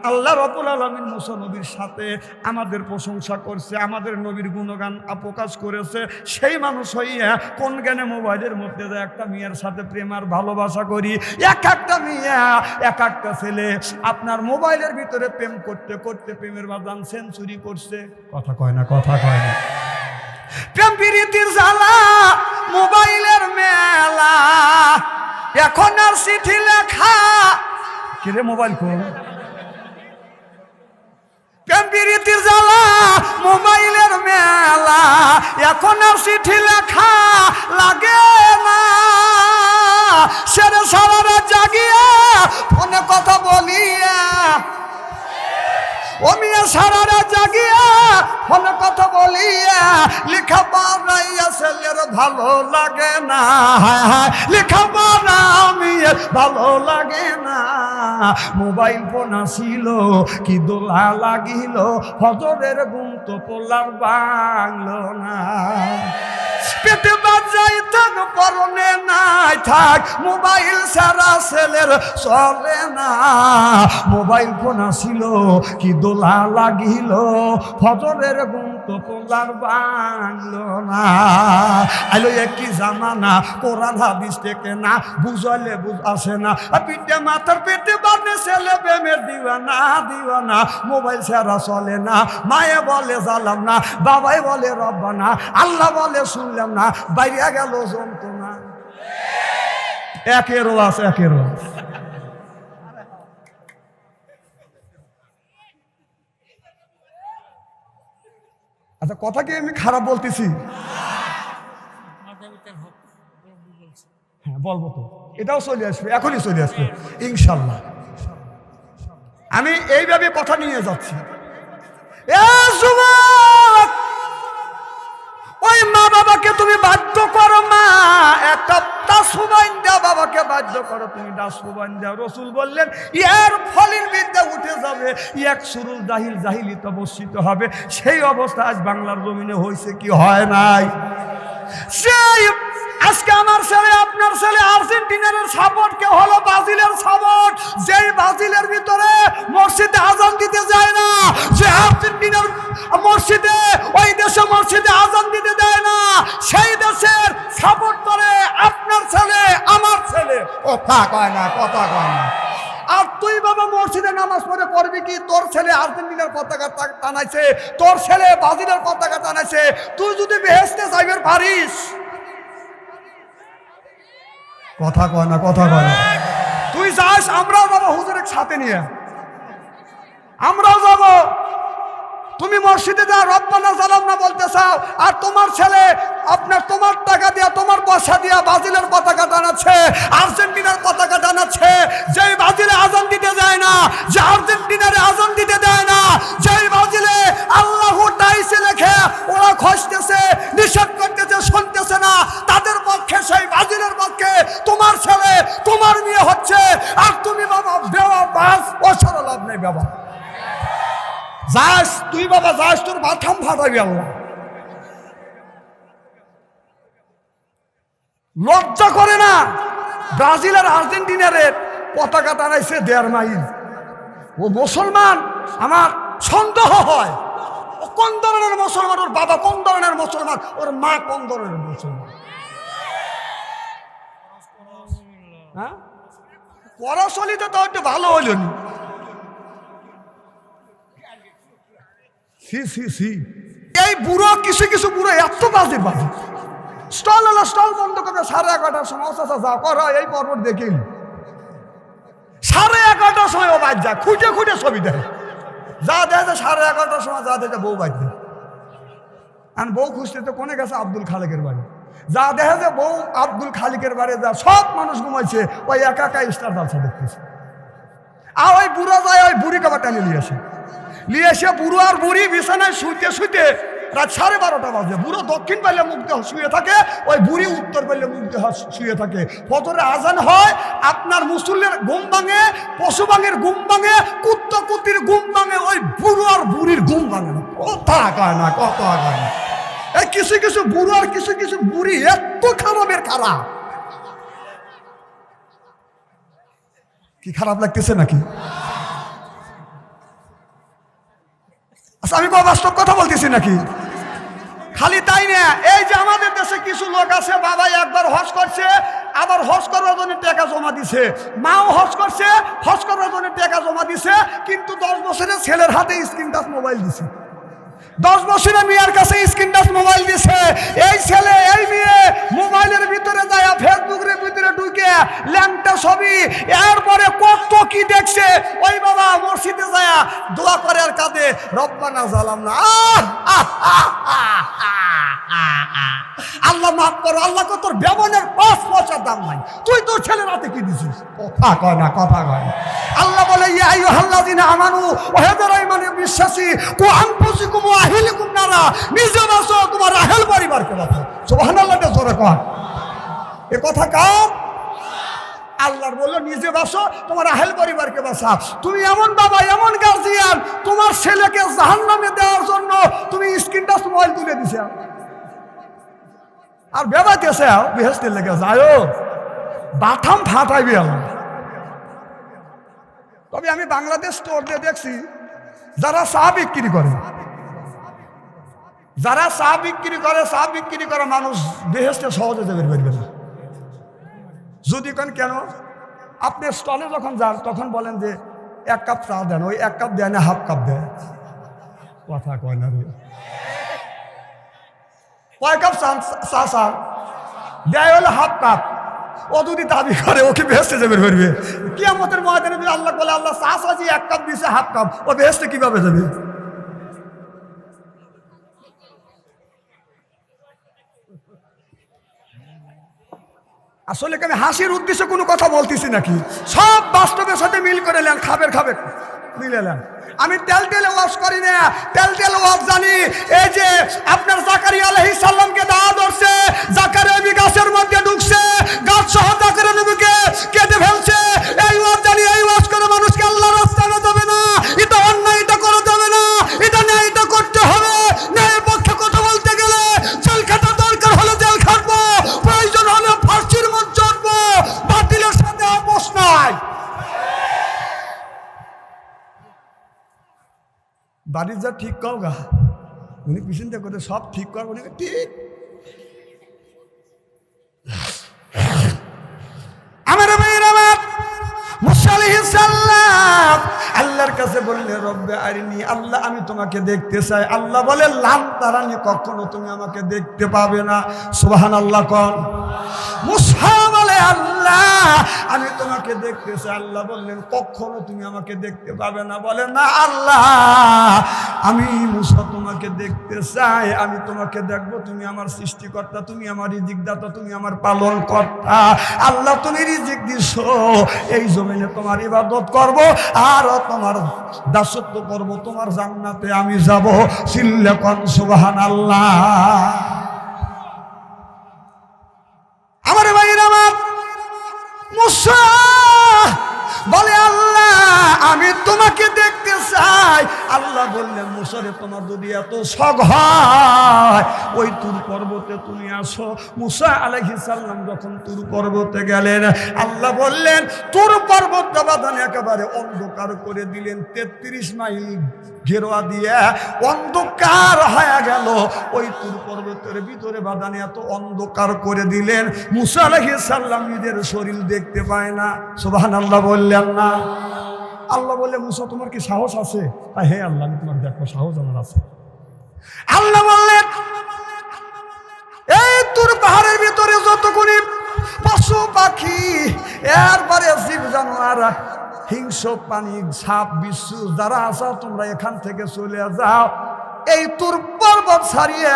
আল্লাহ রবুল আলমিন মুসা নবীর সাথে আমাদের প্রশংসা করছে আমাদের নবীর গুণগান প্রকাশ করেছে। সেই মানুষ হইয়া কোন জ্ঞানে মোবাইলের মধ্যে যে একটা মেয়ের সাথে প্রেম আর ভালোবাসা করি এক একটা মেয়া এক একটা ছেলে আপনার মোবাইলের ভিতরে প্রেম করতে করতে প্রেমের বাদান সেঞ্চুরি করছে। কথা কয় না কথা কয় না। প্রেম প্রীতির জ্বালা মোবাইলের মেলা এখন আর চিঠি লেখা। কিরে মোবাইল কোন প্রীতির জ্বালা, মোবাইলের মেলা। এখন আর চিঠি লেখা লাগে না। সেরে সারা জাগিয়া ফোনে কথা বলিয়া। ও মিয়া সারা রাত জাগিয়া ফোনে কথা বলিয়া। লেখা পাড়াইয়া ছেলের ভালো লাগে না। লেখা পাড়া আমি ভালো লাগে না। মোবাইল ফোন আসিল, কি দোলা লাগিল হজরের গুম তো পোলার বাংলো না। পেটে বাজাই থাক, পরনে নাই থাক, মোবাইল সারা ছেলের চলে না। মোবাইল ফোন আসিল, কি দোলা লাগিল, ফজরের গুম পোলার বাংলো না। একই জামানা, কোরআন, হাদিস থেকে না বুঝালে বুঝ আসে না। পিঠে মাথার পেটে বানে ছেলে প্রেমের দিওয়ানা দিওয়ানা। মোবাইল ছাড়া চলে না। মায়ে বলে, জালাম না। বাবাই বলে, রব্বানা। আল্লাহ বলে, শুনলাম না। বাইরে গেল যন্ত্রণা। একেরও আছে একেরও আছে আচ্ছা কথা কি আমি খারাপ বলতেছি। হ্যাঁ বলব তো। এটাও চলে আসবে, এখনই চলে আসবে, ইনশাল্লাহ। আমি এইভাবে কথা নিয়ে যাচ্ছি। এ ওই মা বাবাকে তুমি বাধ্য করো, মা। একটা দাসুবাইন দাও বাবাকে বাধ্য করো। তুমি দাসুবাইন দাও রসুল বললেন ইয়ার ফলিন বিদ্যা উঠে যাবে। এক সুরুল জাহিল জাহিলি তবস্থিত হবে। সেই অবস্থা আজ বাংলার জমিনে হয়েছে কি হয় নাই? সেই আজকে আমার ছেলে, আপনার ছেলে আর্জেন্টিনার সাপোর্ট কে হলো ব্রাজিলের সাপোর্ট যেই ব্রাজিলের ভিতরে মসজিদে আজান দিতে যায় না, যে আর্জেন্টিনার মসজিদে, ওই দেশে মসজিদে আজান দিতে দেয় না, সেই দেশের সাপোর্ট করে আপনার ছেলে, আমার ছেলে। কথা কয় না, কথা কয় না। আর তুই বাবা মসজিদে নামাজ পড়ে পড়বি কি? তোর ছেলে আর্জেন্টিনার পতাকা টানাইছে, তোর ছেলে ব্রাজিলের পতাকা টানাইছে। তুই যদি বেহেস্তে যাইবের পারিস কথা কয় না, কথা কয় না। তুই যাস, আমরাও যাব, হুজুরের সাথে নিয়ে। আমরাও যাব। তুমি মসজিদে যা রব্বানা জালাম না বলতে চাও, আর তোমার ছেলে আপনার তোমার টাকা দিয়া, তোমার পয়সা দিয়া ব্রাজিলের পতাকা টানাচ্ছে, আর্জেন্টিনার পতাকা টানাচ্ছে, যেই ব্রাজিলে আজান দিতে যায় না, যে আর্জেন্টিনারে আজান দিতে দেয় না, যেই ব্রাজিলে আল্লাহ টাইসে লেখে, ওরা খসতেছে, নিষেধ করতেছে, শুনতেছে না, তাদের পক্ষে সেই ব্রাজিলের পক্ষে তোমার ছেলে, তোমার মেয়ে হচ্ছে, আর তুমি বাবা, বেওয়া, বাস ওছাড়া লাভ নেই, বাবা। যাস, তুই বাবা যাস, তোর বাথাম ফাটাবি আল্লাহ। লজ্জা করে না, ব্রাজিল আর আর্জেন্টিনারের পতাকা টানাইছে দেড় মাইল। ও মুসলমান, আমার সন্দেহ হয়। ও কোন ধরনের মুসলমান? ওর বাবা কোন ধরনের মুসলমান? ওর মা কোন ধরনের মুসলমান? হ্যাঁ? পড়াশলিতে তো একটু ভালো হইল নি। সি সি সি। এই বুড়ো, কিছু কিছু বুড়ো, এত বাজে বাজে। স্টল হলো, স্টল বন্ধ করে সাড়ে এগারোটার সময়। চাচা যা কর, এই পর্বত দেখিল সাড়ে এগারোটার সময় ও বাদ যায়। খুঁজে খুঁজে ছবি দেয় যা যে সাড়ে এগারোটার সময় যা দেয় বউ বাদ দেয় আর বউ খুঁজতে তো কোনে গেছে? আব্দুল খালেকের বাড়ি। যা দেখে যে বউ আব্দুল খালিকের বাড়ি যা সব মানুষ ঘুমাইছে ওই একা একা স্টার জালসা দেখতেছে। আর ওই বুড়ো যায়, ওই বুড়ি কাবার টানে নিয়ে নিয়ে এসে বুড়ো আর বুড়ি বিছানায় শুইতে শুইতে রাত সাড়ে বারোটা বাজে। বুড়ো দক্ষিণ পাইলে মুখ দেহ শুয়ে থাকে, ওই বুড়ি উত্তর পাইলে মুখ দেহ শুয়ে থাকে। ফজরে আজান হয়, আপনার মুসল্লের ঘুম ভাঙে, পশু ভাঙের ঘুম ভাঙে, কুত্ত কুত্তির ঘুম ভাঙে, ওই বুড়ো আর বুড়ির ঘুম ভাঙে না। কথা কয় না, কথা কয় না। এই কিছু কিছু বুড়ো আর কিছু কিছু বুড়ি এত খারাপের খারাপ। কি খারাপ লাগতেছে নাকি? আমি বাস্তব কথা বলতেছি নাকি? খালি তাই না, এই যে আমাদের দেশে কিছু লোক আছে, বাবাই একবার হজ করছে, আবার হজ করার জন্য টাকা জমা দিছে। মাও হজ করছে, হজ করার জন্য টাকা জমা দিছে, কিন্তু দশ বছরের ছেলের হাতে স্ক্রিন টাচ মোবাইল দিছে। দশ বছরে মেয়ের কাছে স্ক্রিন টাচ মোবাইল দিছে এই ছেলে, এই মেয়ে মোবাইলের ভিতরে যায় ফেসবুকের ভিতরে ঢুকে, ল্যাংটা ছবি, এরপরে কত কি দেখছে, ওই বাবা মসজিদে যায়, দোয়া করে আর কাঁদে, রব্বানা জালাম না আহ! আহ! আহ! আহ! আহ! আল্লাহ মাফ করো, আল্লাহ কো তোর ব্যবনের পাঁচ পয়সার দাম নাই। তুই তোর ছেলের হাতে কি দিছিস? কথা কয় না, কথা কয় আল্লাহ বলে, ইয়া আইয়ুহাল্লাযিনা আমানু ওয়া হাদারা ইমানে বিশ্বাসী, কু আনফুসিকুম ওয়া আহলিকুম নারা, নিজে বাঁচো, তোমার আহেল পরিবারকে বাঁচো সুবহানাল্লাহ জোরে কয় এ কথা কার? আল্লাহর বলল, নিজে বাসো তোমার আহেল পরিবারকে বাসা তুমি এমন বাবা, এমন গার্জিয়ান তোমার ছেলেকে জাহান্নামে দেওয়ার জন্য তুমি স্ক্রিন টাচ মোবাইল তুলে দিছে। আর বেবাইতেছে বেহেস্তের লেগে যায় বাথাম ফাটাইবি আল্লাহ তবে আমি বাংলাদেশ স্টোর দিয়ে দেখছি, যারা চা বিক্রি করে, যারা চা বিক্রি করে, চা বিক্রি করে মানুষ বেহেস্তে সহজে যাবে পারবে না। যদি কেন কেন? আপনি স্টলে যখন যান, তখন বলেন যে, এক কাপ চা দেন, ওই এক কাপ দেয় না, হাফ কাপ দেয়। কথা কয় না রে। কয় কাপ চা চা দেয় হলো হাফ কাপ। ও যদি দাবি করে ওকে বেহেস্তে যাবে পারবে কিয়ামতের ময়দানে যদি আল্লাহ বলে, আল্লাহ চা সাজি এক কাপ দিছে হাফ কাপ, ও বেহেস্তে কীভাবে যাবে? আসলে আমি হাসির উদ্দেশ্যে কোনো কথা বলতেছি নাকি? সব বাস্তবের সাথে মিল করে নেন, খাবের খাবে মিলে আমি তেল তেলে করি না, তেল তেল ওয়াশ জানি। এই যে আপনার জাকারি আলহি দাওয়া ধরছে জাকারি গাছের মধ্যে ঢুকছে, গাছ সহ জাকারি নবীকে বাড়ির যা ঠিক কও গা। উনি থেকে করে সব ঠিক কর উনি ঠিক। আমার মুসা আল্লাহর কাছে বললে, রব্বে আরিনি, আল্লাহ, আমি তোমাকে দেখতে চাই। আল্লাহ বলে লাম তারানি কখনো তুমি আমাকে দেখতে পাবে না। সুবহান আল্লাহ কন। মুসা বলে, আল্লাহ আমি তোমাকে দেখতে চাই আল্লাহ বললেন, কখনো তুমি আমাকে দেখতে পাবে না? বলে না, আল্লাহ, আমি মুসা তোমাকে দেখতে চাই। আমি তোমাকে দেখব, তুমি আমার সৃষ্টিকর্তা, তুমি আমার রিজিক দাতা তুমি আমার পালন কর্তা আল্লাহ, তুমি রিজিক দিস এই জমিনে তোমার ইবাদত করব আর তোমার দাসত্ব করব। তোমার জান্নাতে আমি যাব। সিল্লেকন সুবাহান আমি তোমাকে দেখতে চাই। আল্লাহ বললেন, মুসরে, তোমার যদি এত শখ ওই তুর পর্বতে তুমি আসো। মুসা আলহি সাল্লাম যখন তুর পর্বতে গেলেন, আল্লাহ বললেন, তুর পর্বত বাদান একেবারে অন্ধকার করে দিলেন। তেত্রিশ মাইল ঘেরোয়া দিয়ে অন্ধকার হয়ে গেল। ওই তুর পর্বতের ভিতরে বাদানে এত অন্ধকার করে দিলেন। মুসা আলহি সাল্লাম নিজের শরীর দেখতে পায় না। সুবাহান আল্লাহ বললেন না। আল্লাহ বললে মুসা, তোমার কি সাহস আছে? তা হে আল্লাহ, আমি তোমার দেখো, সাহস আমার আছে। আল্লাহ বললেন, এই তোর পাহাড়ের ভিতরে যতগুলি পশু পাখি এরপরে জীব জানোয়ার হিংস পানি সাপ বিশ্ব যারা আসাও তোমরা এখান থেকে চলে যাও। এই তোর পর্বত ছাড়িয়ে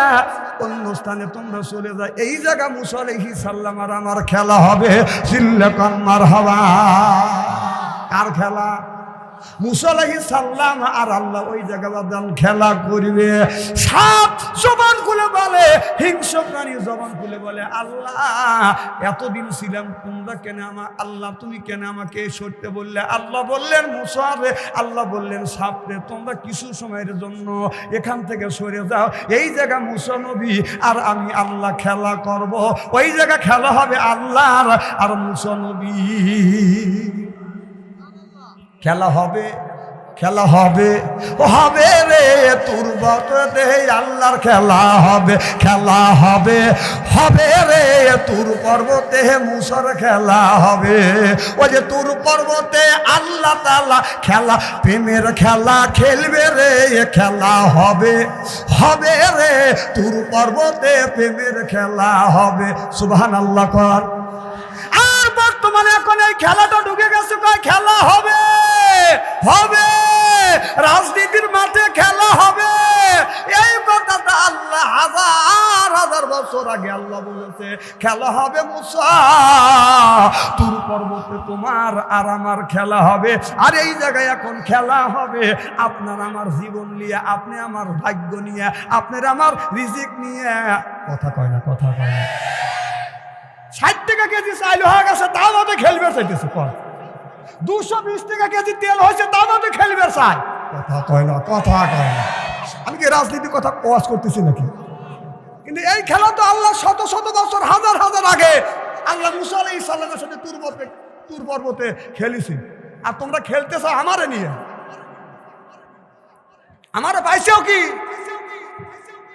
অন্য স্থানে তোমরা চলে যাও। এই জায়গা মুসলেহি সাল্লাম আর আমার খেলা হবে। সিল্লেকন মার হবা কার খেলা? মুসালাহি আর আল্লাহ ওই জায়গা খেলা করবে। সাপ জবান খুলে বলে, হিংস্র প্রাণী জবান খুলে বলে, আল্লাহ, এতদিন ছিলাম, তোমরা কেন আমার, আল্লাহ, তুমি কেন আমাকে সরতে বললে? আল্লাহ বললেন মুসারে আল্লাহ বললেন সাপরে তোমরা কিছু সময়ের জন্য এখান থেকে সরে যাও। এই জায়গা মুসা নবী আর আমি আল্লাহ খেলা করব। ওই জায়গা খেলা হবে আল্লাহর আর মুসা নবী। খেলা হবে খেলা হবে হবে রে তোর বটে আল্লাহর খেলা হবে খেলা হবে হবে রে তোর পর্বতে মুসর খেলা হবে। ওই যে তোর পর্বতে আল্লাহ তালা খেলা, প্রেমের খেলা খেলবে রে, খেলা হবে হবে রে তোর পর্বতে প্রেমের খেলা হবে। সুবহান আল্লাহ কর। আর বর্তমানে এখন এই খেলাটা ঢুকে গেছে খেলা হবে? হবে। রাজনীতির মাঠে খেলা হবে। এই কথাটা আল্লাহ হাজার হাজার বছর আগে আল্লাহ বলেছে। খেলা হবে মুসা। তুর পর্বতে তোমার আর আমার খেলা হবে। আর এই জায়গায় এখন খেলা হবে। আপনার আমার জীবন নিয়ে, আপনি আমার ভাগ্য নিয়ে, আপনার আমার রিজিক নিয়ে। কথা কয় না, কথা কয় না। ষাট টাকা কেজি চাইল হয়ে গেছে, তাও মতো খেলবে চাইতেছে কর দুশো বিশ টাকা কেজি তেল হয়েছে তাও মতো খেলবে চাই। কথা কয় না কথা কয় না। আমি কি রাজনীতির কথা ওয়াজ করতেছি নাকি? কিন্তু এই খেলা তো আল্লাহ শত শত বছর হাজার হাজার আগে আল্লাহ মুসা আলাই ইসাল্লামের সাথে তুর পর্বতে তুর পর্বতে খেলেছি। আর তোমরা খেলতেছো আমারে নিয়ে? আমারে পাইছেও কি?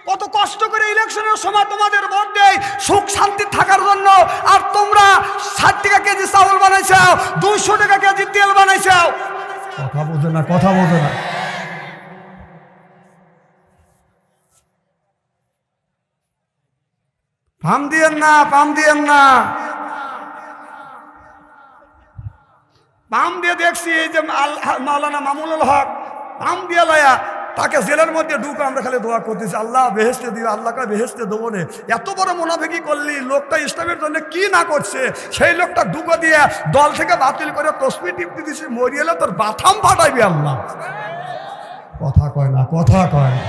কত কষ্ট করে ইলেকশনের সময় তোমাদের দেয়, সুখ শান্তি থাকার জন্য। আর তোমরা ষাট টাকা কেজি চাউল বানাইছাও, দুইশো টাকা কেজি তেল বানাইছাও। কথা বোঝে না, কথা বোঝে না। পাম দিয়েন না, পাম দিয়েন না। পাম দিয়ে দেখছি এই যে মাওলানা মামুনুল হক, পাম দিয়ে লায়া তাকে জেলের মধ্যে ঢুকে আমরা খালি দোয়া করতেছি, আল্লাহ বেহেস্তে দিও আল্লাহকে বেহেস্তে দেবো নে। এত বড় মোনাফেকি করলি, লোকটা ইসলামের জন্য কি না করছে? সেই লোকটা ঢুকে দিয়ে দল থেকে বাতিল করে তসবি টিপতে দিছি মরিয়েলে তোর বাথাম ফাটাইবি আল্লাহ। কথা কয় না, কথা কয় না।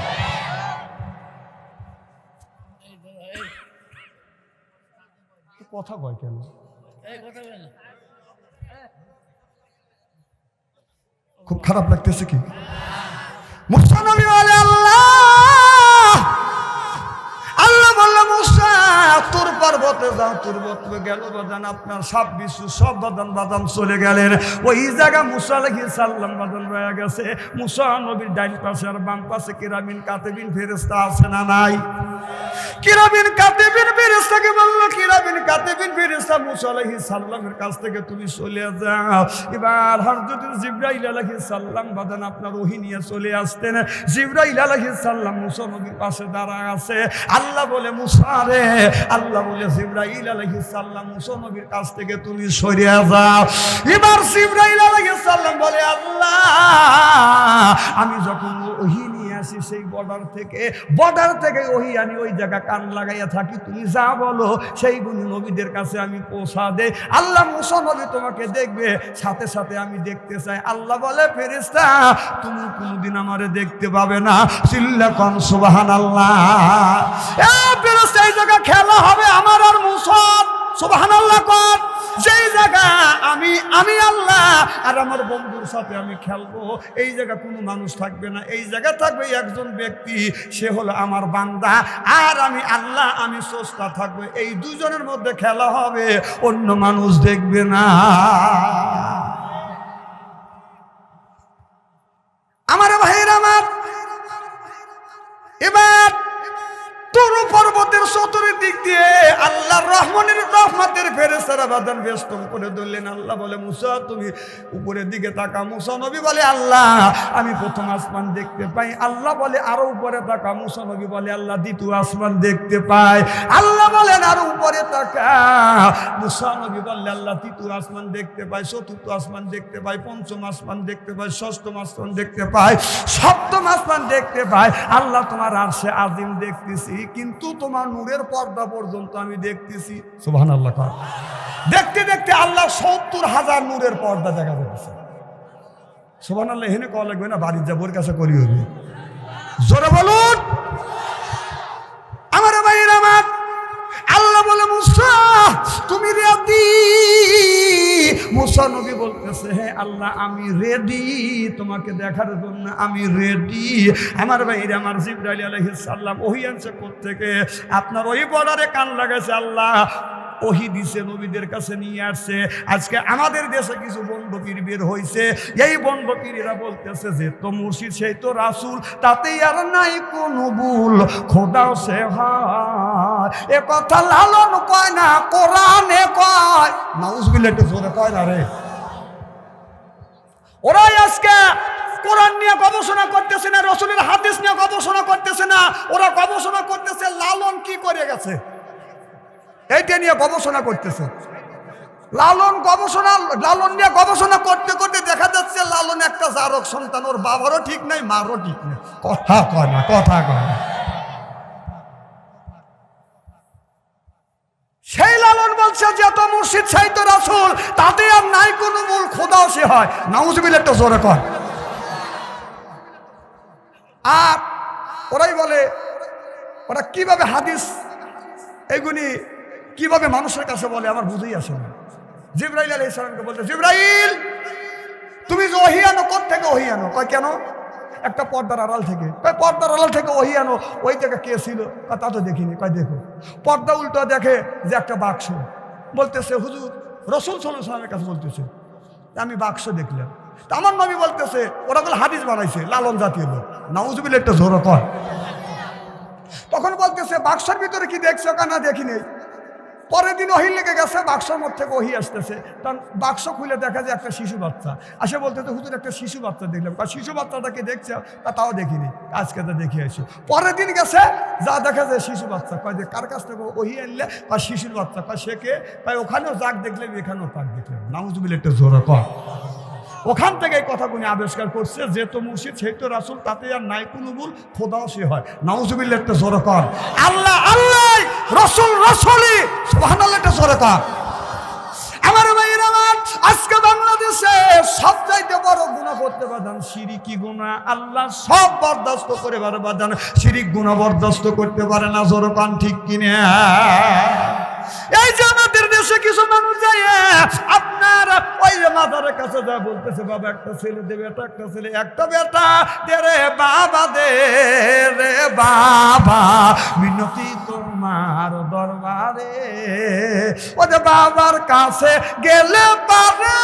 কথা কয় কেন? খুব খারাপ লাগতেছে কি? মুসা বলে আল্লাহ আল্লাহ। তোর পর্বতে যাও তোর গেল বাদান আপনার সব বিশ্ব সব বাদান বাদান চলে গেলেন। ওই জায়গা মুসা লাগি সাল্লাম বাদান রয়ে গেছে। মুসা নবীর ডাইন পাশে আর বাম পাশে কিরামিন, কাতেবিন ফেরেস্তা আছে না নাই? কিরাবিন কাতেবিন ফেরেস্তাকে বলল কিরাবিন কাতেবিন ফেরেস্তা মুসা আলাইহিস সাল্লামের কাছ থেকে তুমি চলে যাও। এবার হযরত জিবরাইল আলাইহিস সাল্লাম বাদান আপনার ওহি নিয়ে চলে আসতেন। জিবরাইল আলাইহিস সাল্লাম মুসা নবীর পাশে দাঁড়ায় আছে। আল্লাহ বলে, মুসা রে আল্লাহ বলে জিব্রাইল আলাইহিস সাল্লাম মুসা নবীর কাছ থেকে তুমি সরিয়া যাও। এবার জিব্রাইল আলাইহিস সাল্লাম বলে, আল্লাহ, আমি যখন ওহি আসি সেই বর্ডার থেকে। বর্ডার থেকে ওহি আনি ওই জায়গা কান লাগাইয়া থাকি। তুমি যা বলো সেই গুণী নবীদের কাছে আমি পৌঁছা দে আল্লাহ মুসা নবী তোমাকে দেখবে। সাথে সাথে আমি দেখতে চাই। আল্লাহ বলে ফেরিস্তা তুমি কোনোদিন আমারে দেখতে পাবে না। চিল্লা কন সুবাহান আল্লাহ এই জায়গা খেলা হবে আমার আর মুসন এই জায়গা কোনো মানুষ থাকবে না। এই জায়গা থাকবে একজন ব্যক্তি, সে আমার বান্দা। আর আমি আল্লাহ, আমি সস্তা থাকব। এই দুজনের মধ্যে খেলা হবে, অন্য মানুষ দেখবে না। আমার ভাইয়ের আমার, এবার তোর পর্বতের সতরের ফেরেস্তারা বাদান বেষ্টন করে ধরলেন। আল্লাহ বলে, মুসা, তুমি উপরের দিকে তাকা মুসা নবী বলে, আল্লাহ, আমি প্রথম আসমান দেখতে পাই। আল্লাহ বলে, আরও উপরে তাকা মুসা নবী বলে, আল্লাহ, দ্বিতীয় আসমান দেখতে পাই। আল্লাহ বলেন, আরও উপরে তাকা মুসা নবী বললে, আল্লাহ, তৃতীয় আসমান দেখতে পাই, চতুর্থ আসমান দেখতে পাই, পঞ্চম আসমান দেখতে পাই, ষষ্ঠম আসমান দেখতে পাই, সপ্তম আসমান দেখতে পাই। আল্লাহ, তোমার আরশে আজিম দেখতেছি, কিন্তু তোমার নূরের পর্দা পর্যন্ত আমি দেখতেছি। সুবহান আল্লাহ দেখতে দেখতে আল্লাহ সত্তর হাজার নূরের পর্দা দেখা যাচ্ছে। সুবহান আল্লাহ হেনে কল লাগবে না, বাড়ির যাব ওর কাছে করি হবে। জোরে বলুন। আমার ভাইয়ের আমার, আল্লাহ বলে, মুসা, তুমি রেডি মুসা নবী বলতেছে হ্যাঁ আল্লাহ, আমি রেডি তোমাকে দেখার জন্য আমি রেডি আমার ভাইরে আমার জিব্রাইল আলাইহিস সালাম ওহি আনছে থেকে আপনার ওই বর্ডারে কান লাগাইছে, আল্লাহ ওহি দিছে নবীদের কাছে নিয়ে আসছে। আজকে আমাদের দেশে কিছু বন্ধ পীর বের হয়েছে এই বন্ধ পীরেরা বলতেছে যে তো মুর্শিদ সেই তো রাসুল, তাতেই আর নাই কোনো ভুল। খোদাও সে এ কথা লালন কয় না, কোরআনে কয়। নাউজবিল্লা একটু জোরে কয় না রে। ওরাই আজকে কোরআন নিয়ে গবেষণা করতেছে না, রসুলের হাদিস নিয়ে গবেষণা করতেছে না। ওরা গবেষণা করতেছে, লালন কি করে গেছে? এইটা নিয়ে গবেষণা করতেছে। লালন গবেষণা, লালন নিয়ে গবেষণা করতে করতে দেখা যাচ্ছে লালন একটা জারক সন্তান, ওর বাবারও ঠিক নাই, মারও ঠিক নাই। কথা কয় না, কথা কয় না। সেই লালন বলছে যে তো মুর্শিদ সেই তো রাসুল, তাতে আর নাই কোনো মূল, খোদাও সে হয়। নাউজবিল একটা জোরে কর। আর ওরাই বলে, ওরা কীভাবে হাদিস, এগুলি কীভাবে মানুষের কাছে বলে আমার বুঝেই আসে না। জিব্রাইল আলী ইসলামকে বলতে, জিব্রাইল, তুমি যে ওহি আনো কোথ থেকে ওহি আনো? কয়, কেন? একটা পর্দার আড়াল থেকে। কয়, পর্দার আড়াল থেকে ওহি আনো, ওই থেকে কে ছিল? কয়, তা তো দেখিনি। কয়, দেখো, পর্দা উল্টো দেখে যে একটা বাক্স। বলতেছে, হুজুর, রসুল সাল্লামের কাছে বলতেছে, আমি বাক্স দেখলাম। আমার নবী বলতেছে, ওরা বলে হাদিস বানাইছে, লালন জাতীয় লোক। নাউজুবিল একটা জোর কর তখন বলতেছে, বাক্সের ভিতরে কি দেখছ, কেন দেখি নেই? পরের দিন ওহি লেগে গেছে, বাক্সর মধ্যে থেকে ওহি আসতেছে। তখন বাক্স খুলে দেখা যায় একটা শিশু বাচ্চা। আসে বলতেছে হুজুর, একটা শিশু বাচ্চা দেখলাম। আর শিশু বাচ্চাটাকে দেখছে? তা তাও দেখিনি। আজকে তো দেখে আসি। পরের দিন গেছে, যা দেখা যায় শিশু বাচ্চা। কয় যে, কার কাছ থেকে ওহি আনলে? বা শিশুর বাচ্চা। কয়, সে কে? কয়, ওখানেও যাক দেখলাম এখানেও তাক দেখলাম। নাউজুবিল একটা জোরে কর। ওখান থেকে এই কথাগুলি আবিষ্কার করছে, যে তো মুর্শিদ, সেই তো রাসুল, তাতে আর নাই কোনো ভুল। খোদাও সে হয়। নাউজুবিল্লা একটা জোরে কর। আল্লাহ আল্লাহ! রসুল রসুলি একটা জোরে কর আমার ভাইয়ের আমার, আজকে বাংলাদেশে সব চাইতে বড় গুণা করতে পারতাম সিরিকি গুণা? আল্লাহ সব বরদাস্ত করে পারে বাদান সিরিক গুণা বরদাস্ত করতে পারে না, জোর পান ঠিক কিনে? এই যে আমাদের দেশে কিছু মানুষ যায় আপনার ওই যে কাছে যা বলতেছে, বাবা, একটা ছেলে দেবে, এটা একটা ছেলে, একটা বেটা, দে রে বাবা, দে রে বাবা। মিনতি তোমার দরবারে, ও যে বাবার কাছে গেলে পারে,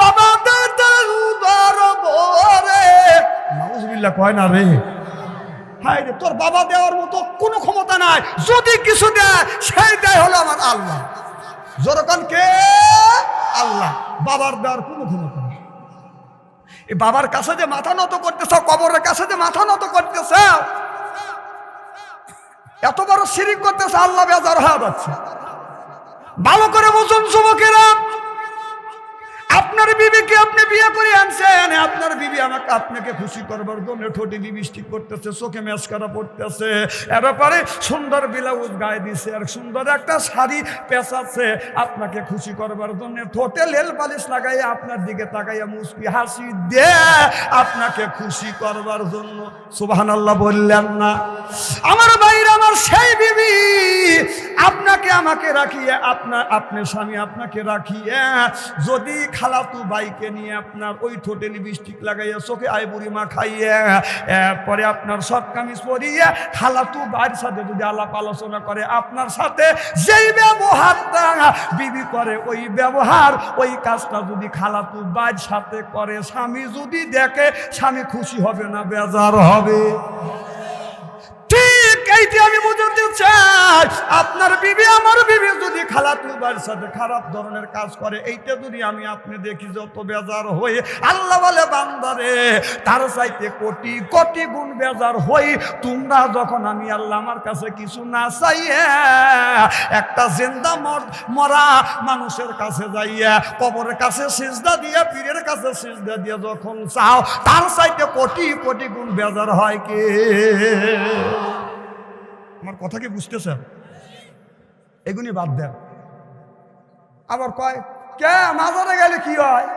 বাবা, দে দরবারে নাউজুবিল্লাহ, কয় না রে? হায় রে, তোর বাবা দেওয়ার মতো কোনো ক্ষমতা নাই। যদি কিছু দেয়, সেই হলো আমার আল্লাহ। জোরকান কে? আল্লাহ, বাবার দেওয়ার কোনো ক্ষমতা নেই। এই বাবার কাছে যে মাথা নত করতেছ, কবরের কাছে যে মাথা নত করতেছ, এত বড় শিরিক করতেছে, আল্লাহ বেজার হয়ে যাচ্ছে। ভালো করে বলছেন যুবকেরা। আপনার বিবিকে আপনি বিয়ে করে আনছেন। আপনার বিবি আমাকে, আপনাকে খুশি করবার জন্য ঠোঁটে লিপস্টিক করতেছে চোখে মেসকারা পড়তেছে এর ব্যাপারে সুন্দর ব্লাউজ গায়ে দিছে আর সুন্দর একটা শাড়ি পেঁচাচ্ছে। আপনাকে খুশি করবার জন্য ঠোঁটে লেল পালিশ লাগাইয়া আপনার দিকে তাকাইয়া মুসকি হাসি দে। আপনাকে খুশি করবার জন্য সুবাহান আল্লাহ বললেন না। আমার বাইরে আমার সেই বিবি আপনাকে আমাকে রাখিয়ে, আপনার আপনার স্বামী আপনাকে রাখিয়ে, যদি খালাতু বাইকে নিয়ে আপনার ওই ঠোঁটে লিপস্টিক লাগাইয়া চোখে আইবুড়ি মা খাইয়ে এরপরে আপনার সব কামিজ পরিয়ে খালাতু বাইর সাথে যদি আলাপ আলোচনা করে, আপনার সাথে যেই ব্যবহারটা বিবি করে, ওই ব্যবহার, ওই কাজটা যদি খালাতু বাইর সাথে করে, স্বামী যদি দেখে, স্বামী খুশি হবে না, বেজার হবে। চাই। আপনার বিবি, আমার বিবি যদি খালাতুবার সাথে খারাপ ধরনের কাজ করে, এইটা যদি আমি আপনি দেখি যত বেজার হয়ে আল্লাহ বলে, বান্দারে, তার চাইতে কোটি কোটি গুণ বেজার হই, তোমরা যখন আমি আল্লাহ আমার কাছে কিছু না চাইয়ে, একটা জিন্দা মরা মানুষের কাছে যাইয়া, কবরের কাছে সিজদা দিয়ে, পীরের কাছে সিজদা দিয়ে যখন চাও, তার চাইতে কোটি কোটি গুণ বেজার হয় কে? আমার কথা কি বুঝতেছেন? এগুনি বাদ দেন। আবার কয়, কে? মাজারে গেলে কি হয়?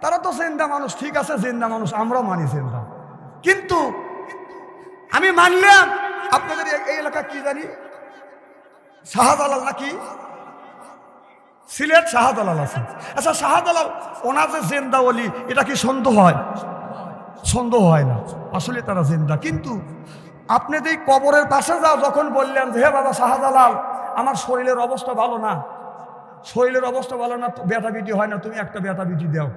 তারা তো জিন্দা মানুষ, ঠিক আছে, জিন্দা মানুষ, আমরাও মানি জিন্দা। কিন্তু আমি মানলাম, আপনাদের এই- এলাকা কি জানি? শাহজালাল নাকি? সিলেট শাহজালাল আছে। আচ্ছা শাহজালাল, ওনার যে জেন্দা বলি এটা কি সন্দেহ হয়? সন্দেহ হয় না। আসলে তারা জিন্দা। কিন্তু আপনি যে কবরের পাশে যাও, যখন বললেন যে, হে বাবা শাহজালাল, আমার শরীরের অবস্থা ভালো না। শরীরের অবস্থা ভালো না ব্যথা বিটি হয় না, তুমি একটা ব্যথা বিটি দাও।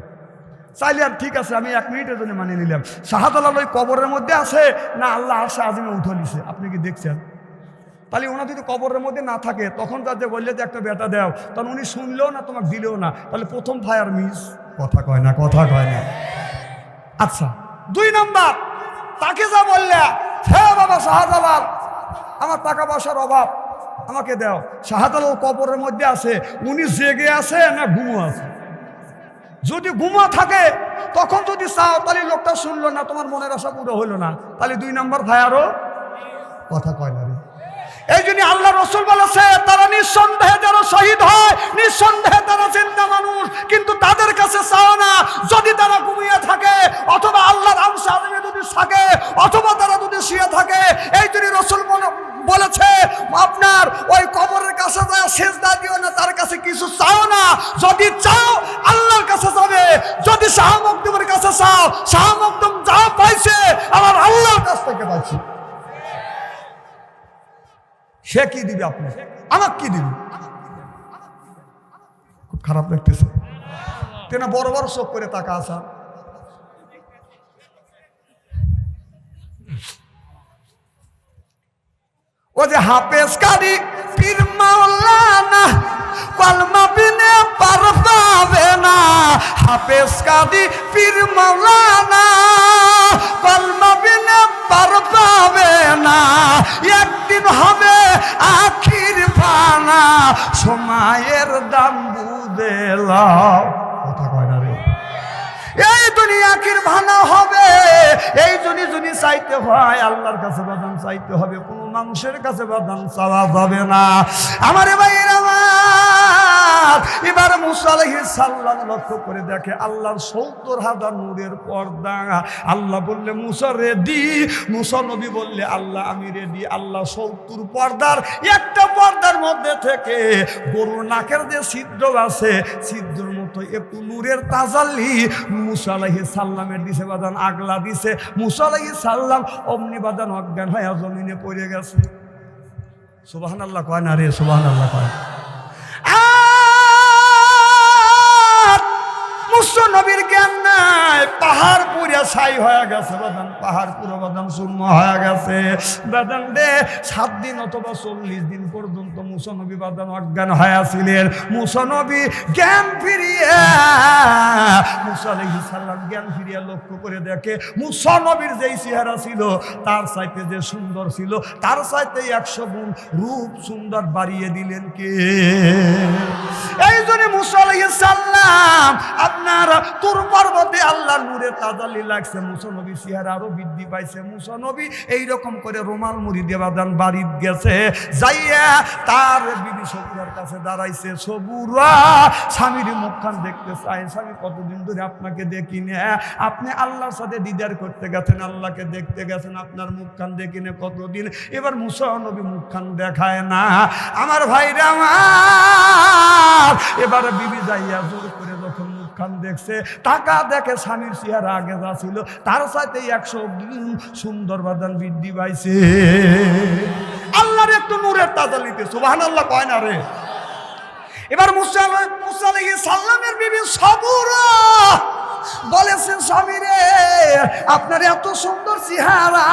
চাইলে আর ঠিক আছে, আমি এক মিনিটের জন্য মানিয়ে নিলাম। শাহাদাল ওই কবরের মধ্যে আছে না আল্লাহ আসে আজিমে উঠে নিছে? আপনি কি দেখছেন? তাহলে ওনার যদি কবরের মধ্যে না থাকে, তখন যাতে বললে যে একটা বেটা দেও, তখন উনি শুনলেও না, তোমাকে দিলেও না। তাহলে প্রথম ফায়ার মিস। কথা কয় না, কথা কয় না। আচ্ছা দুই নাম্বার, তাকে যা বললে হে বাবা শাহজালাল, আমার টাকা পয়সার অভাব, আমাকে দাও। শাহজালাল কবরের মধ্যে আছে। উনি জেগে আছে না ঘুমো আছে? যদি ঘুমা থাকে, তখন যদি চাও, তাহলে লোকটা শুনলো না, তোমার মনের আশা পুরো হলো না। তাহলে দুই নম্বর আরও কথা কয় না এই জন্য আল্লাহ রসুল বলেছে, তারা নিঃসন্দেহে যারা শহীদ হয়, নিঃসন্দেহে তারা চিন্তা মানুষ, কিন্তু তাদের কাছে চাও যদি তারা ঘুমিয়ে থাকে, অথবা আল্লাহর আংশ আলমে যদি থাকে, অথবা তারা যদি শুয়ে থাকে, এই জন্য রসুল বলে- বলেছে, আপনার ওই কবরের কাছে যায় শেষ দা দিও না, তার কাছে কিছু চাও না। যদি চাও, আল্লাহর কাছে যাবে। যদি শাহ মকদুমের কাছে চাও, শাহ মকদুম যা পাইছে, আমার আল্লাহর কাছ থেকে পাইছে। সে কি দিবে আপনি? আমাকে কি দিবে? খুব খারাপ লাগতেছে। তেনা বড় বড় চোখ করে তাকা আসা ও যে হাফেজ কারি পীর মাওলানা কলমা বিনে পার পাবে না। হাফেজ কাদি পীর মাওলানা, কলমা বিনে পার পাবে না। একদিন হবে আখির পানা সময়ের দাম বুঝে লও। কথা কয় না রে। এই দুনিয়া আখির ভানা হবে। এই জন্য যদি চাইতে হয়, আল্লাহর কাছে বাদাম চাইতে হবে কাছে বাদাম চাওয়া যাবে না। আমার এবার মুসা আলাইহিস সালাম লক্ষ্য করে দেখে, আল্লাহর সত্তর হাজার নূরের পর্দা। আল্লাহ বললে, মুসা রেডি মুসা নবী বললে, আল্লাহ, আমি রেডি আল্লাহ সত্তর পর্দার, একটা পর্দার মধ্যে থেকে গরুর নাকের যে ছিদ্র আছে, ছিদ্রের মতো একটু নূরের তাজাল্লি। মুসালাহি সাল্লামের দিছে বাদান, আগলা দিছে। মুসালাহি সাল্লাম অমনি বাদান অজ্ঞান হয়ে জমিনে পড়ে গেছে। সুবাহান আল্লাহ কয় না রে সুবাহান আল্লাহ কয় নবীর জ্ঞান নাই, পাহাড় মুসানবীর যেই চেহারা ছিল, তার চাইতে যে সুন্দর ছিল, তার চাইতে একশো গুণ রূপ সুন্দর বাড়িয়ে দিলেন কে? এই জন্য মুসা আলাইহিস সালাম আপনার তোর পর্বতে আল্লাহ নূরে তাজালি লাগছে মুসনবী চেহারা আরও বৃদ্ধি পাইছে। মুসনবী এইরকম করে রুমাল মুড়ি দেবাদান বাড়িত গেছে, যাইয়া তার বিবি সবুরার কাছে দাঁড়াইছে। সবুরা স্বামীর মুখখান দেখতে চাই স্বামী, কতদিন ধরে আপনাকে দেখি না আপনি আল্লাহর সাথে দিদার করতে গেছেন, আল্লাহকে দেখতে গেছেন, আপনার মুখখান দেখি না কতদিন? এবার মুসা নবী মুখখান দেখায় না, আমার ভাইরা আমার। এবার বিবি যাইয়া জোর করে মুখখান দেখছে, টাকা দেখে স্বামীর চেহারা আগে যা ছিল, তার সাথে একশো সুন্দর বাদান বৃদ্ধি পাইছে। আল্লাহর একটু নূরের তাজালিতে সুবাহান আল্লাহ কয় না রে? এবার মুসা মুসা সাল্লামের বিবি সবুরা বলেছেন, স্বামী রে, আপনার এত সুন্দর চেহারা।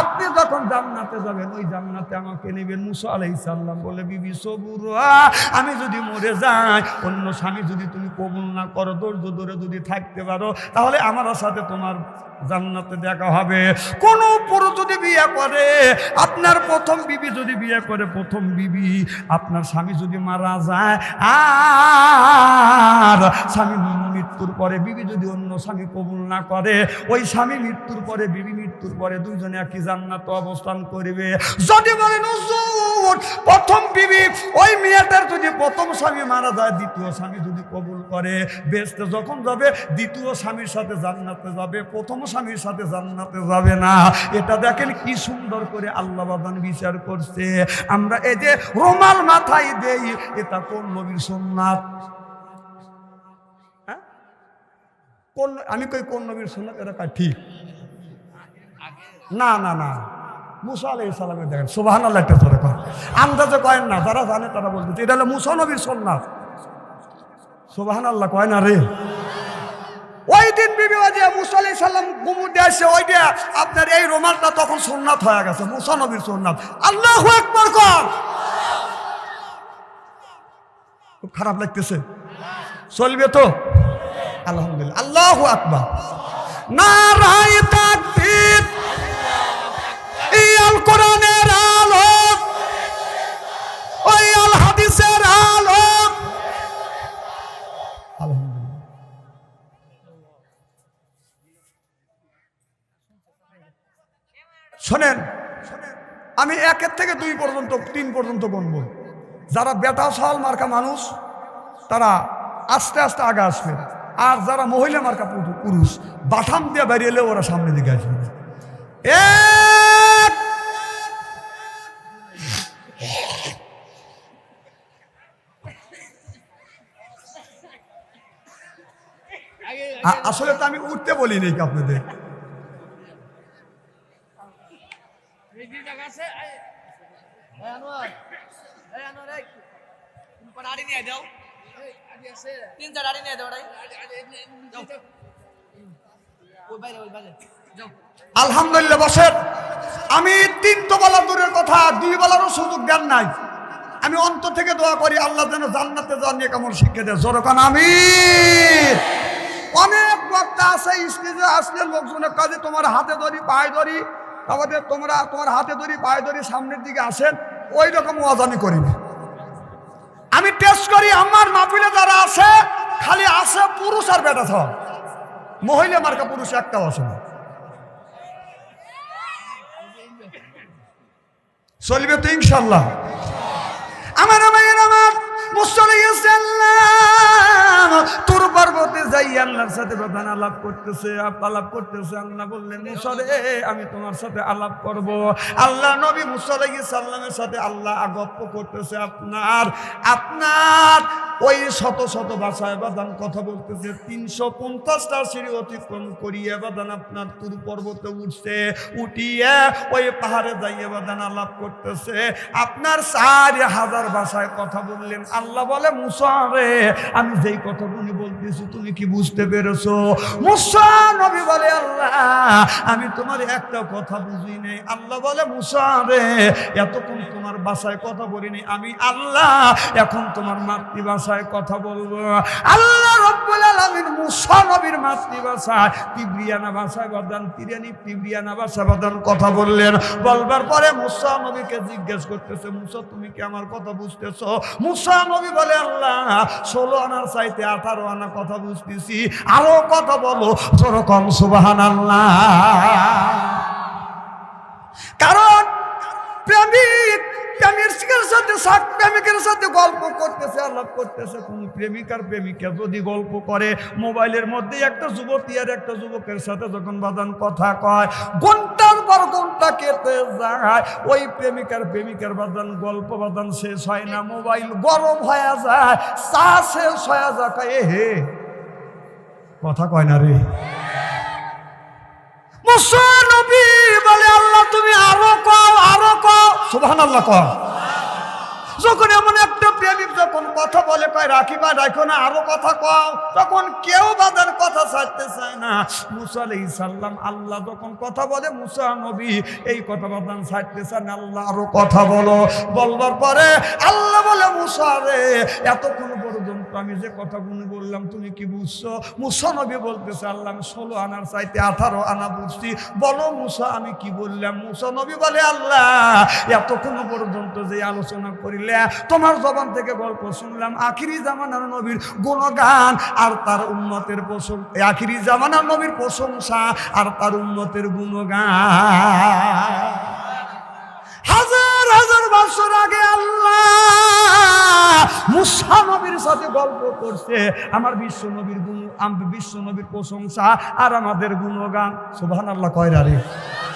আপনি যখন জান্নাতে যাবেন, ওই জান্নাতে আমাকে নেবেন মুসা আলাইহিস সাল্লাম বলে, বিবি, সবুরা আমি যদি মরে যাই, অন্য স্বামী যদি তুমি কবুল না করো, ধৈর্য ধরে যদি থাকতে পারো, তাহলে আমার সাথে তোমার জান্নাতে দেখা হবে। কোন পুরো যদি বিয়ে করে, আপনার প্রথম বিবি যদি বিয়ে করে, প্রথম বিবি, আপনার স্বামী যদি মারা যায়, আর স্বামী মৃত্যুর পরে বিবি যদি অন্য স্বামী কবুল না করে, ওই স্বামী মৃত্যুর পরে বিবি মৃত্যুর পরে দুইজনে একই জান্নাত অবস্থান করবে। যদি বলেন প্রথম বিবি, ওই মেয়েটার যদি প্রথম স্বামী মারা যায়, দ্বিতীয় স্বামী যদি কবুল করে বেসতে যখন যাবে, দ্বিতীয় স্বামীর সাথে জান্নাতে যাবে, প্রথম স্বামীর সাথে জান্নাতে যাবে না। এটা দেখেন কি সুন্দর করে আল্লাহ বাদান বিচার করছে। আমরা এই যে রুমাল মাথায় দেই, এটা কোন নবীর সোননাথ হ্যাঁ? কোন, আমি কই কোন নবীর সোননাথ এটা কয়, ঠিক। না না না। মুসা আলাই সালামের দেখেন সুবাহান আল্লাহ একটা ধরে কয়। আন্দাজে কয়েন না, যারা জানে তারা বলতে এটা হলো মুসা নবীর সন্ন্যাস সুবাহান আল্লাহ কয় না রে? ওই দিন বিবিবা যে মুসা আলাই সাল্লাম গুমুর দিয়ে ওই দিয়ে আপনার এই রোমালটা তখন সোননাথ হয়ে গেছে, মুসা নবীর সোননাথ আল্লাহ একবার কর খুব খারাপ লাগতেছে। চলবে তো? আলহামদুলিল্লাহ। আল্লাহ আকবার। নারায় তাকবীর। এই আল কোরআনের আলো। ওই আল হাদিসের আলো। শোনেন, আমি একের থেকে দুই পর্যন্ত, তিন পর্যন্ত গণব যারা বেটা সাল মার্কা মানুষ, তারা আস্তে আস্তে আগে আসবে। আর যারা মহিলা মার্কা পুরু- পুরুষ বাঠাম দিয়ে বেরিয়ে ওরা সামনে দিকে আসবে। আসলে তো আমি উঠতে বলিনি আপনাদের তিনটা গাড়ি নিয়ে দাও ওই বাইরে ওই বাইরে যাও আলহামদুলিল্লাহ বসেন আমি তিন তো বলা দূরের কথা দুই বলারও নাই। আমি অন্তর থেকে দোয়া করি, আল্লাহ যেন জান্নাতে যাওয়ার নিয়ে কেমন শিক্ষা দেয়। জোরকান আমি অনেক বক্তা আছে, স্টেজে আসলে লোকজনের কাজে তোমার হাতে ধরি, পায়ে ধরি। আমাদের তোমরা তোমার হাতে ধরি, পায়ে ধরি, সামনের দিকে আসেন, ওই রকম ওয়াজ আমি করি না। আমি টেস্ট করি, আমার মাহফিলে যারা আছে, খালি আছে পুরুষ আর বেটা সব। মহিলা মার্কা পুরুষ একটাও আসে না। চলবে তো ইনশাল্লাহ আমার আমার আমার মুসলিম পর্বতে যাই আল্লাহর সাথে প্রধান আলাপ করতেছে আলাপ করতেছে, আল্লাহ বললেন মুসলে আমি তোমার সাথে আলাপ করব। আল্লাহ নবী মুসালাই সাল্লামের সাথে আল্লাহ গপ্প করতেছে আপনার। আপনার ওই শত শত ভাষায় বাদান কথা বলতেছে, তিনশো পঞ্চাশটা সিঁড়ি অতিক্রম করিয়ে বাদান আপনার তুর পর্বতে উঠছে, উঠিয়ে ওই পাহাড়ে যাইয়ে বাদান আলাপ করতেছে। আপনার চার হাজার ভাষায় কথা বললেন, আল্লাহ বলে, মুসা রে, আমি যেই কথাগুলি বলতেছি তুমি কি বুঝতে পেরেছ? মুসা নবী বলে, আল্লাহ, আমি তোমার একটা কথা বুঝি নেই। আল্লাহ বলে, মুসা রে, এতক্ষণ তোমার বাসায় কথা বলিনি। আমি আল্লাহ, এখন তোমার মাতৃভাষায় কথা বলব। আল্লাহ রব্বুল মুসা নবীর মাতৃভাষায় তিব্রিয়ানা ভাষায় বাদান তিরানি তিব্রিয়ানা বাদান কথা বললেন। বলবার পরে মুসা নবীকে জিজ্ঞেস করতেছে, মুসা, তুমি কি আমার কথা বুঝতেছো? মুসা নবী বলে, আল্লাহ, ষোলো আনার চাইতে আঠারো আনা কথা বুঝতেছি। আরও কথা বলো, যেরকম সুবাহান আল্লাহ কারণ, প্রেমিক প্রেমিকের সাথে সাক প্রেমিকের সাথে গল্প করতেছে, আলাপ করতেছে। কোন প্রেমিকার প্রেমিকা যদি গল্প করে, মোবাইলের মধ্যে একটা যুবতী আর একটা যুবকের সাথে যখন বাদান কথা কয়, ঘণ্টার পর ঘণ্টা কেটে যায়। ওই প্রেমিকার প্রেমিকার বাদান গল্প বাদান শেষ হয় না, মোবাইল গরম হয়ে যায়, চা শেষ হয়ে যায় এ হে, কথা কয় না রে। মুসা নবী বলে, আল্লাহ, তুমি আরও কও যখন এমন একটা প্রেমিক যখন কথা বলে, কয় রাখি বা রাখো না, আরও কথা কও। তখন কেউ বাদের কথা ছাড়তে চায় না। মুসা আলাইহিস সালাম, আল্লাহ যখন কথা বলে, মুসা নবী এই কথা বাদান ছাড়তে চান আল্লাহ, আরও কথা বলো। বলবার পরে আল্লাহ বলে, মুসা রে, এতক্ষণ পর্যন্ত আমি যে কথাগুলো বললাম, তুমি কি বুঝছ? মুসা নবী বলতেছে, আল্লাহ, আমি ষোলো আনার চাইতে আঠারো আনা বুঝছি। বলো মুসা, আমি কি বললাম? মুসা নবী বলে, আল্লাহ, এতক্ষণ পর্যন্ত যে আলোচনা করিলে, তোমার জবান থেকে গল্প শুনলাম, আখিরি জামানার নবীর গুণগান আর তার উন্নতের প্রশংসা আখিরি জামানার নবীর প্রশংসা আর তার উন্নতের গুণগান। হাজার হাজার বছর আগে আল্লাহ মুসা নবীর সাথে গল্প করছে। আমার বিশ্ব নবীর গুণ বিশ্ব নবীর প্রশংসা আর আমাদের গুণগান। সুবহানাল্লাহ আল্লাহ কয়রা রে